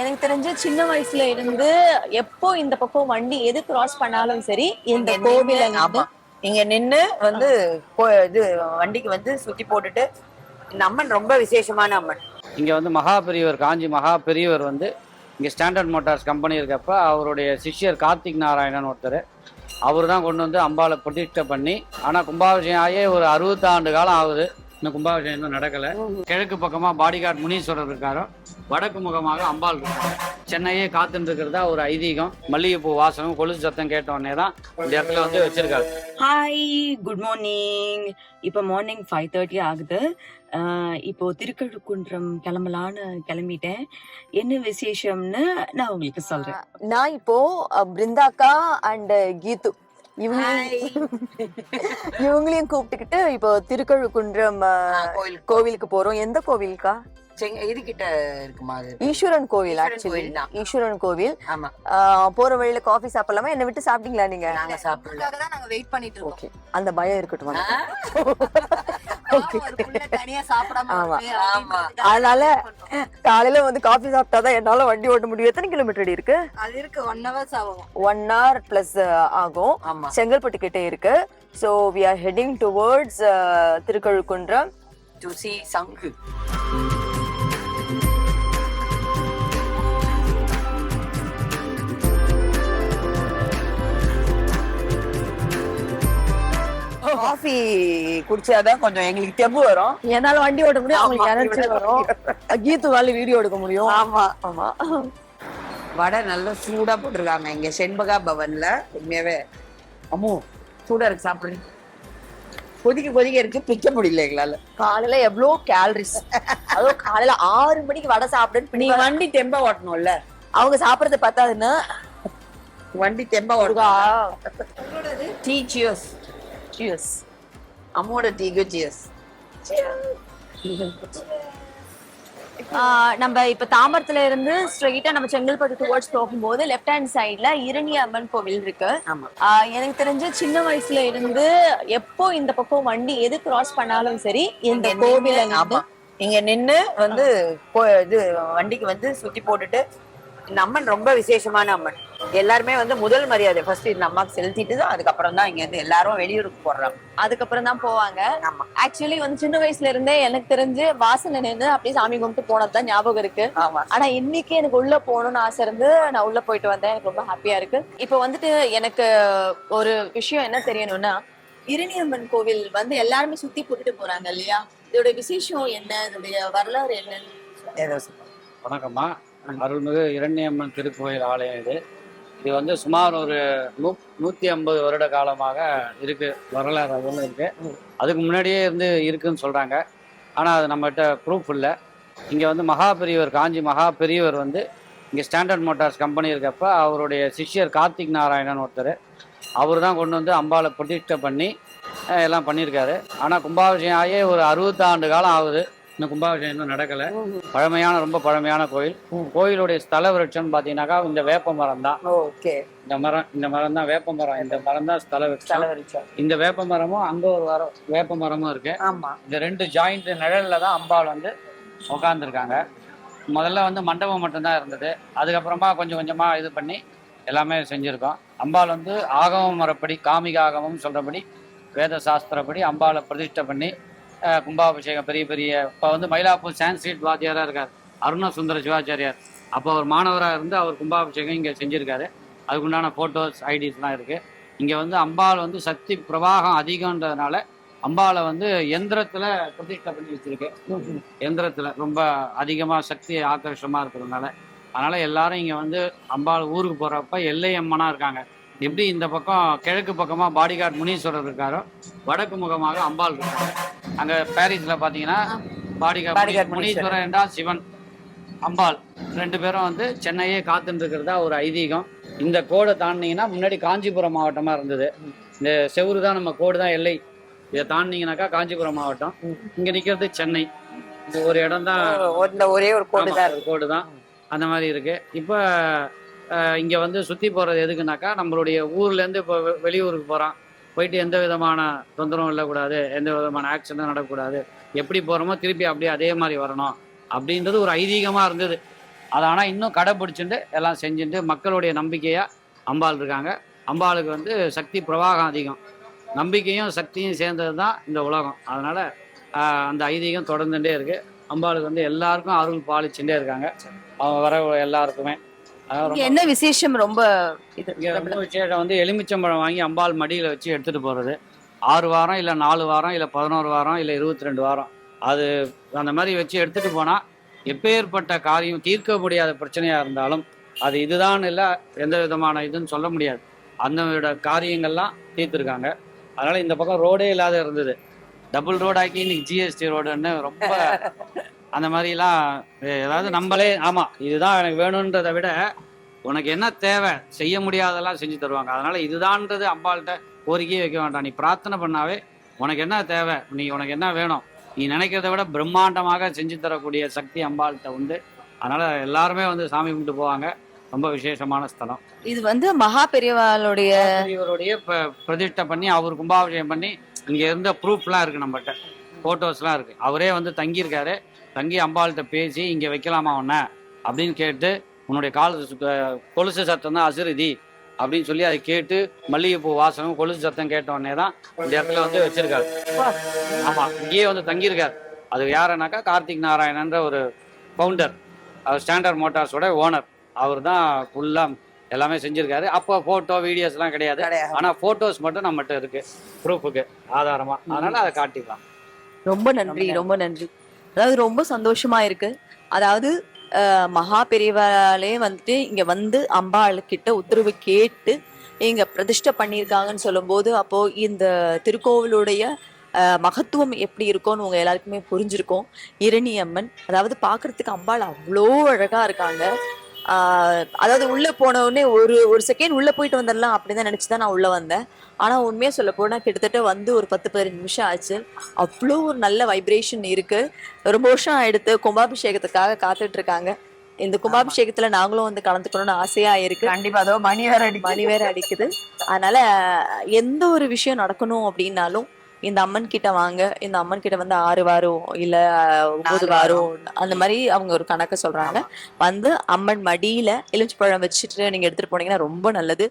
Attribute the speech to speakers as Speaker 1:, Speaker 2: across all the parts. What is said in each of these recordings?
Speaker 1: எனக்கு தெரிஞ்சு சின்ன வயசுல இருந்து எப்போ இந்த பக்கம் வண்டி எது கிராஸ் பண்ணாலும் சரி இந்த கோவில
Speaker 2: ஆமா. இங்க நின்னு வந்து இது வண்டிக்கு வந்து சுத்தி போட்டுட்டு இந்த அம்மன் ரொம்ப விசேஷமான அம்மன்.
Speaker 3: இங்கே வந்து மகா பெரியவர் காஞ்சி மகா பெரியவர் வந்து இங்கே ஸ்டாண்டர்ட் மோட்டார்ஸ் கம்பெனி இருக்கப்ப அவருடைய சிஷ்யர் கார்த்திக் நாராயணன் ஒருத்தர். அவர் தான் கொண்டு வந்து அம்பாவை பிரதிஷ்டை பண்ணி ஆனால் கும்பாபிஷேகம் ஆகியே ஒரு அறுபத்தாண்டு காலம் ஆகுது. இன்னும் கும்பாபிஷேகம் இன்னும் நடக்கலை. கிழக்கு பக்கமாக பாடிகார்ட் முனீஸ்வரர் இருக்காரோ வடக்கு முகமாக அம்பாள் இருக்காங்க. சென்னையே காத்துட்டு இருக்கிறதா ஒரு ஐதீகம். மல்லிகைப்பூ வாசனம் கொலுசு சத்தம் கேட்ட உடனே தான் இந்த இடத்துல வந்து வச்சிருக்காரு.
Speaker 4: ஹாய் குட் மார்னிங் இப்போ மார்னிங் ஃபைவ் தேர்ட்டி ஆகுது. ஆஹ் இப்போ திருக்கழுக்குன்றம் கிளம்பலான்னு கிளம்பிட்டேன். என்ன விசேஷம்னு நான் உங்களுக்கு சொல்றேன்.
Speaker 1: நான் இப்போ பிருந்தாக்கா அண்ட் கீது இவங்க இவங்களையும் கூப்பிட்டுக்கிட்டு இப்போ திருக்கழுக்குன்றம் கோவிலுக்கு போறோம். எந்த கோவிலுக்கா?
Speaker 2: செங்க இது கிட்ட இருக்குமா
Speaker 1: ஈஸ்வரன் கோவில்
Speaker 2: ஈஸ்வரன்
Speaker 1: ஆக்சுவலி. ஈஸ்வரன் கோவில்.
Speaker 2: ஆமா.
Speaker 1: போற வழியில காஃபி சாப்பிடலாமா? என்ன விட்டு சாப்பிட்டீங்களா நீங்க?
Speaker 2: நாங்க சாப்பிடல.
Speaker 5: தான் நாங்க வெயிட் பண்ணிட்டு இருக்கோம்.
Speaker 1: ஓகே அந்த பயம் இருக்கட்டும் அதனால. காலையில வந்து காஃபி சாப்பிட்டாதான் என்னால வண்டி ஓட்ட முடியும். எத்தனை கிலோமீட்டர் இருக்கு?
Speaker 5: அது இருக்கு. ஒன் ஹவர்ஸ் ஆகும்.
Speaker 1: ஒன் hour பிளஸ் ஆகும். செங்கல்பட்டு கிட்டே இருக்கு. So we are heading towards Thirukazhukundram.
Speaker 2: To சி சங்கு காஃபி குடிச்சாதான் கொஞ்சம் எங்களுக்கு தெம்பு வரும்.
Speaker 1: என்னால வண்டி ஓட்ட முடியும் அவங்களுக்கு எனர்ஜி வரும் கீத்து வாலி வீடியோ எடுக்க முடியும்.
Speaker 2: ஆமா.
Speaker 1: ஆமா.
Speaker 2: வடை நல்லா சூடா போட்டிருக்காங்க இங்க செண்பகா பவன்ல. உண்மையாவே அம்மு சூடா இருக்கு சாப்பிடுங்க கொதிக்க கொதிக்க இருக்கு பிக்க முடியல எங்களால.
Speaker 1: காலையில எவ்வளவு கேலரிஸ் அதுவும் காலையில ஆறு மணிக்கு வடை சாப்பிடுன்னு
Speaker 2: நீ வண்டி தெம்பா ஓட்டணும்ல.
Speaker 1: அவங்க சாப்பிடறது பத்தாதுன்னு?
Speaker 2: வண்டி தெம்பா ஓட்டணும். டீ சியர்ஸ்
Speaker 1: சியர்ஸ்
Speaker 2: அம்மோட டீக்கு சியர்ஸ்
Speaker 1: நம்ம இப்ப தாம்பரத்துல இருந்து ஸ்ட்ரெயிட்டா நம்ம செங்கல்பட்டு டுவர்ட்ஸ் போகும்போது லெஃப்ட் ஹேண்ட் சைடுல இரணி அம்மன் கோவில் இருக்கு எனக்கு தெரிஞ்சு சின்ன வயசுல இருந்து எப்போ இந்த பக்கம் வண்டி எது கிராஸ் பண்ணாலும் சரி இந்த கோவில
Speaker 2: இங்க நின்னு வந்து இது வண்டிக்கு வந்து சுத்தி போட்டுட்டு இந்த அம்மன் ரொம்ப விசேஷமான அம்மன் எல்லாருமே வந்து முதல் மரியாதை ஃபர்ஸ்ட் இந்த அம்மாக்கு செலுத்திட்டு தான் அதுக்கப்புறம் தான் இங்க இருந்து எல்லாரும் வெளியூருக்கு போடுறாங்க
Speaker 1: அதுக்கப்புறம் தான் போவாங்க. ஆக்சுவலி வந்து சின்ன வயசுல இருந்தே எனக்கு தெரிஞ்சு வாசனை நின்று அப்படியே சாமி கும்பிட்டு போனதுதான் ஞாபகம் இருக்கு.
Speaker 2: ஆமா.
Speaker 1: ஆனா இன்னைக்கு எனக்கு உள்ள போகணும்னு ஆசை இருந்து நான் உள்ள போயிட்டு வந்தேன். எனக்கு ரொம்ப ஹாப்பியா இருக்கு. இப்போ வந்துட்டு எனக்கு ஒரு விஷயம் என்ன தெரியணும்னா இரணியம்மன் கோவில் வந்து எல்லாருமே சுத்தி போட்டுட்டு போறாங்க இல்லையா? இதோட விசேஷம் என்ன? இதோடைய வரலாறு என்னன்னு.
Speaker 3: வணக்கம்மா. அருள்மிகு இரண்யம்மன் திருக்கோயில் ஆலயம் இது. இது வந்து சுமார் ஒரு நூ நூற்றி ஐம்பது வருட காலமாக இருக்கு வரலாறு அதுவும் இருக்கு. அதுக்கு முன்னாடியே இருந்து இருக்குன்னு சொல்கிறாங்க ஆனால் அது நம்மகிட்ட ப்ரூஃப் இல்லை. இங்கே வந்து மகா பெரியவர் காஞ்சி மகா பெரியவர் வந்து இங்கே ஸ்டாண்டர்ட் மோட்டார்ஸ் கம்பெனி இருக்கப்ப அவருடைய சிஷ்யர் கார்த்திக் நாராயணன் ஒருத்தர். அவர் தான் கொண்டு வந்து அம்பாவை பிரதிஷ்டை பண்ணி எல்லாம் பண்ணியிருக்காரு. ஆனால் கும்பாபிஷேகம் ஆகியே ஒரு அறுபத்தாண்டு காலம் ஆகுது. இன்னும் கும்பாபிஷேகம் இன்னும் நடக்கலை. பழமையான ரொம்ப பழமையான கோயில். கோயிலுடைய ஸ்தல விருட்சம்னு பார்த்தீங்கன்னாக்கா இந்த வேப்ப மரம் தான்.
Speaker 2: ஓகே.
Speaker 3: இந்த மரம் இந்த மரம் தான் வேப்ப மரம். இந்த மரம் தான் ஸ்தல விருட்சம். இந்த வேப்ப மரமும் அங்க ஒரு மரம் வேப்ப மரமும் இருக்கு.
Speaker 2: ஆமா.
Speaker 3: இந்த ரெண்டு ஜாயிண்ட் நிழல்ல தான் அம்பாள் வந்து உட்காந்துருக்காங்க முதல்ல வந்து மண்டபம் மட்டும்தான் இருந்தது. அதுக்கப்புறமா கொஞ்சம் கொஞ்சமா இது பண்ணி எல்லாமே செஞ்சிருக்கோம். அம்பாள் வந்து ஆகம முறைப்படி காமிக ஆகமம் சொல்றபடி வேத சாஸ்திரப்படி அம்பாளை பிரதிஷ்டை பண்ணி கும்பாபிஷேகம் பெரிய பெரிய இப்போ வந்து மயிலாப்பூர் சான்ஸ்கிரிட் வாத்தியாராக இருக்கார். அருண சுந்தர சிவாச்சாரியார். அப்போ அவர் மாணவராக இருந்து அவர் கும்பாபிஷேகம் இங்கே செஞ்சுருக்காரு. அதுக்குண்டான ஃபோட்டோஸ் ஐடிஸ்லாம் இருக்குது இங்கே வந்து அம்பாள் வந்து சக்தி பிரவாகம் அதிகன்றதுனால அம்பாளை வந்து எந்திரத்தில் பிரதிஷ்டை பண்ணி வச்சுருக்கு. எந்திரத்தில் ரொம்ப அதிகமாக சக்தி ஆக்கர்ஷமாக இருக்கிறதுனால. அதனால் எல்லாரும் இங்கே வந்து அம்பாள் ஊருக்கு போகிறப்ப எல்லை அம்மனாக இருக்காங்க. எப்படி இந்த பக்கம் கிழக்கு பக்கமாக பாடிகார்ட் முனீஸ்வரர் இருக்காரோ வடக்கு முகமாக அம்பாள் இருக்காங்க. அங்க பாரிஸ்ல பாத்தீங்கன்னா
Speaker 2: Bodyguard
Speaker 3: பாடிகார்ட் என்றால் சிவன். அம்பாள். ரெண்டு பேரும் வந்து சென்னையே காத்துட்டு இருக்கிறதா ஒரு ஐதீகம். இந்த கோடை தாண்டினீங்கன்னா முன்னாடி காஞ்சிபுரம் மாவட்டமா இருந்தது. இந்த செவுரு தான் நம்ம கோடு தான் எல்லை. இதை தாண்டினீங்கன்னாக்கா காஞ்சிபுரம் மாவட்டம். இங்க நிக்கிறது சென்னை. இந்த ஒரு இடம் தான்.
Speaker 2: ஒரே ஒரு கோடு தான்.
Speaker 3: கோடு தான். அந்த மாதிரி இருக்கு. இப்போ இங்க வந்து சுத்தி போறது எதுக்குனாக்கா நம்மளுடைய ஊர்ல இருந்து இப்போ வெளியூருக்கு போறோம் போயிட்டு எந்த விதமான தொந்தரவும் இல்லக்கூடாது எந்த விதமான ஆக்சிடென்ட் நடக்கக்கூடாது. எப்படி போகிறோமோ திருப்பி அப்படியே அதே மாதிரி வரணும் அப்படின்றது ஒரு ஐதீகமாக இருந்தது. அதை ஆனால் இன்னும் கடைப்பிடிச்சுட்டு எல்லாம் செஞ்சுட்டு மக்களுடைய நம்பிக்கையாக அம்பாள் இருக்காங்க. அம்பாளுக்கு வந்து சக்தி பிரவாகம் அதிகம். நம்பிக்கையும் சக்தியும் சேர்ந்தது தான் இந்த உலகம். அதனால் அந்த ஐதீகம் தொடர்ந்துட்டே இருக்குது அம்பாளுக்கு வந்து எல்லாருக்கும் அருள் பாலிச்சுட்டே இருக்காங்க. அவங்க வர எல்லாருக்குமே.
Speaker 1: இங்க என்ன விசேஷம்? ரொம்ப இது
Speaker 3: இங்கே ரொம்ப விசேஷம் வந்து எலுமிச்சம்பழம் வாங்கி அம்பாள் மடியில் வச்சு எடுத்துகிட்டு போகிறது ஆறு வாரம் இல்லை நாலு வாரம் இல்லை பதினோரு வாரம் இல்லை இருபத்தி ரெண்டு வாரம். அது அந்த மாதிரி வச்சு எடுத்துகிட்டு போனால் எப்பேற்பட்ட காரியம் தீர்க்க முடியாத பிரச்சனையாக இருந்தாலும் அது இதுதான் இல்லை எந்த விதமான இதுன்னு சொல்ல முடியாது. அந்த காரியங்கள்லாம் தீர்த்துருக்காங்க. அதனால் இந்த பக்கம் ரோடே இல்லாத இருந்தது. டபுள் ரோடு ஆக்கி இன்னைக்கு ஜிஎஸ்டி ரோடுன்னு ரொம்ப அந்த மாதிரிலாம் ஏதாவது நம்மளே ஆமாம் இதுதான் எனக்கு வேணுன்றதை விட உனக்கு என்ன தேவை செய்ய முடியாதெல்லாம் செஞ்சு தருவாங்க. அதனால இதுதான்றது அம்பாள்கிட்ட கோரிக்கையே வைக்க வேண்டாம். நீ பிரார்த்தனை பண்ணாவே உனக்கு என்ன தேவை நீ உனக்கு என்ன வேணும் நீ நினைக்கிறத விட பிரம்மாண்டமாக செஞ்சு தரக்கூடிய சக்தி அம்பாள்கிட்ட உண்டு. அதனால எல்லாருமே வந்து சாமி கும்பிட்டு போவாங்க. ரொம்ப விசேஷமான ஸ்தலம்.
Speaker 1: இது வந்து மகா பெரியவாளுடைய
Speaker 3: இவருடைய பிரதிஷ்டை பண்ணி அவர் கும்பாபிஷேகம் பண்ணி இங்க இருந்த ப்ரூஃப்லாம் இருக்கு நம்மகிட்ட. ஃபோட்டோஸ்லாம் இருக்கு. அவரே வந்து தங்கியிருக்காரு. தங்கி அம்பாள்கிட்ட பேசி இங்க வைக்கலாமா உன்ன? அப்படின்னு கேட்டு உன்னுடைய கால் கொலுசு சத்தம் தான் அசிறுதி. அப்படின்னு சொல்லி அதை கேட்டு மல்லிகைப்பூ வாசனம் கொலுசு சத்தம் கேட்ட உடனே தான் இந்த இடத்துல வந்து வச்சிருக்காரு. ஆமா இங்கேயே வந்து தங்கியிருக்காரு. அது யாருன்னாக்கா கார்த்திக் நாராயணன்ற ஒரு ஃபவுண்டர் அவர் ஸ்டாண்டர்ட் மோட்டார்ஸோட ஓனர் அவர் தான் ஃபுல்லாக எல்லாமே செஞ்சிருக்காரு. அப்போ ஃபோட்டோ வீடியோஸ்லாம் கிடையாது.
Speaker 2: கிடையாது.
Speaker 3: ஆனா போட்டோஸ் மட்டும் நம்மகிட்ட இருக்கு. ப்ரூஃபுக்கு ஆதாரமா. அதனால அதை காட்டிக்கலாம்.
Speaker 1: ரொம்ப நன்றி ரொம்ப நன்றி. அதாவது ரொம்ப சந்தோஷமா இருக்கு. அதாவது மகா பெரியவாளே வந்துட்டு இங்க வந்து அம்பாள் கிட்ட உத்தரவு கேட்டு இங்க பிரதிஷ்டை பண்ணியிருக்காங்கன்னு சொல்லும்போது அப்போ இந்த திருக்கோவிலுடைய மகத்துவம் எப்படி இருக்கும்னு உங்க எல்லாருக்குமே புரிஞ்சிருக்கும். இரணி அம்மன் அதாவது பாக்குறதுக்கு அம்பாள் அவ்வளோ அழகா இருக்காங்க. அதாவது உள்ள போன உடனே ஒரு ஒரு செகண்ட் உள்ள போயிட்டு வந்துடலாம் அப்படின்னு தான் நினைச்சுதான் நான் உள்ள வந்தேன். ஆனா உண்மையா சொல்ல போனா கிட்டத்தட்ட வந்து ஒரு பத்து பதினஞ்சு நிமிஷம் ஆச்சு. அவ்வளோ ஒரு நல்ல வைப்ரேஷன் இருக்கு. ரொம்ப வருஷம் ஆயிடுத்து கும்பாபிஷேகத்துக்காக காத்துட்டு இருக்காங்க இந்த கும்பாபிஷேகத்துல நாங்களும் வந்து கலந்துக்கணும்னு ஆசையா இருக்கு.
Speaker 2: கண்டிப்பா அதோ மணி வேற
Speaker 1: மணி வேற அடிக்குது. அதனால எந்த ஒரு விஷயம் நடக்கணும் அப்படின்னாலும் இந்த அம்மன் கிட்ட வாங்க இந்த அம்மன் கிட்ட வந்து ஆறு வாரம் இல்ல ஒன்பது வாரம் அந்த மாதிரி அவங்க ஒரு கணக்கு சொல்றாங்க. வந்து அம்மன் மடியில எலுமிச்சை பழம் வச்சுட்டு நீங்க எடுத்துட்டு போனீங்கன்னா ரொம்ப நல்லது.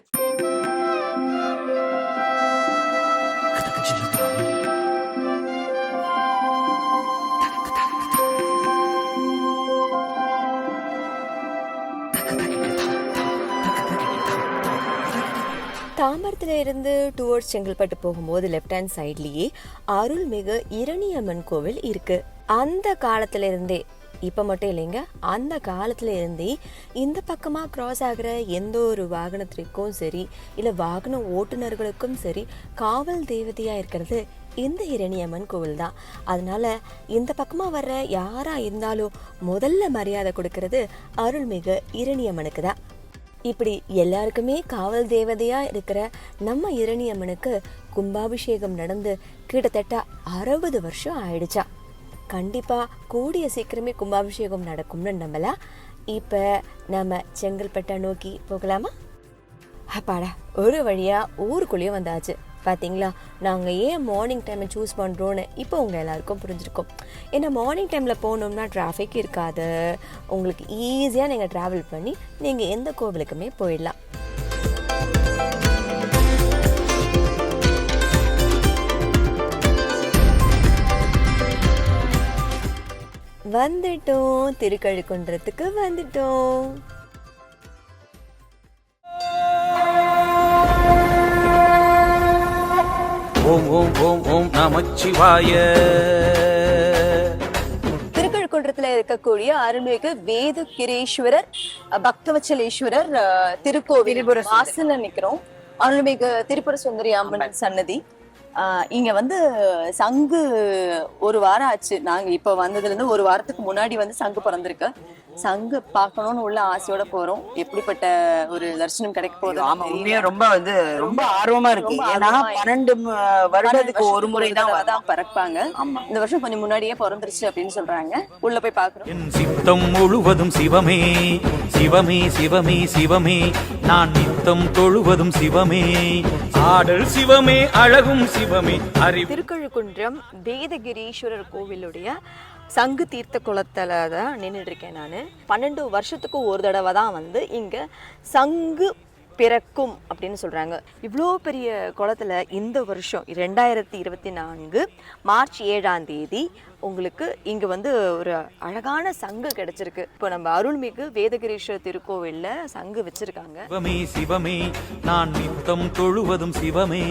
Speaker 6: தாம்பரத்துல இருந்து டுவர்ட்ஸ் செங்கல்பட்டு போகும்போது லெஃப்ட் ஹேண்ட் சைட்லயே அருள்மிகு இரணியம்மன் கோவில் இருக்கு. அந்த காலத்துல இருந்தே இப்ப மட்டும் இல்லைங்க அந்த காலத்துல இருந்தே இந்த பக்கமா கிராஸ் ஆகிற எந்த ஒரு வாகனத்திற்கும் சரி இல்ல வாகன ஓட்டுநர்களுக்கும் சரி காவல் தேவதையா இருக்கிறது இந்த இரணியம்மன் கோவில் தான். அதனால இந்த பக்கமா வர்ற யாரா இருந்தாலும் முதல்ல மரியாதை கொடுக்கறது அருள்மிகு இரணியம்மனுக்கு தான். இப்படி எல்லாருக்குமே காவல் தேவதையா இருக்கிற நம்ம இரணியம்மனுக்கு கும்பாபிஷேகம் நடந்து கிட்டத்தட்ட அறுபது வருஷம் ஆயிடுச்சா. கண்டிப்பா கூடிய சீக்கிரமே கும்பாபிஷேகம் நடக்கும்னு நம்பலாம் இப்ப நம்ம செங்கல்பட்டை நோக்கி போகலாமா? அப்பாடா ஒரு வழியா ஊருக்குள்ளேயும் வந்தாச்சு. பார்த்தீங்களா நாங்கள் ஏன் மார்னிங் டைமை சூஸ் பண்ணுறோன்னு இப்போ உங்கள் எல்லாருக்கும் புரிஞ்சிருக்கும். ஏன்னா மார்னிங் டைமில் போனோம்னா டிராஃபிக் இருக்காது. உங்களுக்கு ஈஸியாக நீங்கள் ட்ராவல் பண்ணி நீங்கள் எந்த கோவிலுக்குமே போயிடலாம். வந்துட்டோம். திருக்கழுக்குன்றத்துக்கு வந்துட்டோம்.
Speaker 7: ஓம் ஓம் ஓம் ஓம் நமச்சிவாய.
Speaker 1: திருக்கழுக்குன்றத்துல இருக்கக்கூடிய அருள்மிகு வேதகிரீஸ்வரர் அஹ், பக்தவச்சலேஸ்வரர் திருக்கோவில். வாசல்ல நிக்கிறோம். அருள்மிகு திரிபுர சுந்தரி அம்மன் சன்னதி. ஆஹ் இங்க வந்து சங்கு ஒரு வாரம் ஆச்சு. நாங்க இப்ப வந்ததுல இருந்து ஒரு வாரத்துக்கு முன்னாடி வந்து சங்கு பிறந்திருக்கு. சங்கு பார்க்கணும்னு உள்ள ஆசையோட போறோம். எப்படிப்பட்ட ஒரு தரிசனம் கிடைக்க போகுது
Speaker 2: ஆமா உண்மையா ரொம்ப வந்து ரொம்ப ஆர்வமா இருக்கு. ஏன்னா. பன்னெண்டு வருடத்துக்கு ஒரு முறை தான்
Speaker 1: பிறப்பாங்க. இந்த வருஷம் கொஞ்சம் முன்னாடியே பிறந்துருச்சு அப்படின்னு சொல்றாங்க. உள்ள போய் பாக்குறோம்
Speaker 7: என் சித்தம் முழுவதும் சிவமே சிவமே சிவமே சிவமே. நான் நித்தம் தொழுவதும் சிவமே. ஆடல் சிவமே அழகும் சிவமே. அறிவு
Speaker 6: திருக்கழுக்குன்றம் வேதகிரீஸ்வரர் கோவிலுடைய
Speaker 1: சங்கு தீர்த்த குளத்தில் தான் நின்றுட்டுருக்கேன் நான். பன்னெண்டு வருஷத்துக்கு ஒரு தடவை தான் வந்து இங்கே சங்கு பிறக்கும் அப்படின்னு சொல்கிறாங்க இவ்வளோ பெரிய குளத்தில் இந்த வருஷம் ரெண்டாயிரத்தி இருபத்தி நான்கு மார்ச் ஏழாம் தேதி உங்களுக்கு இங்கே வந்து ஒரு அழகான சங்கு கிடைச்சிருக்கு. இப்போ நம்ம அருள்மிகு வேதகிரீஸ்வர திருக்கோவிலில் சங்கு வச்சுருக்காங்க.
Speaker 7: சிவமே சிவமே நான் நித்தம் தொழுவதும் சிவமே.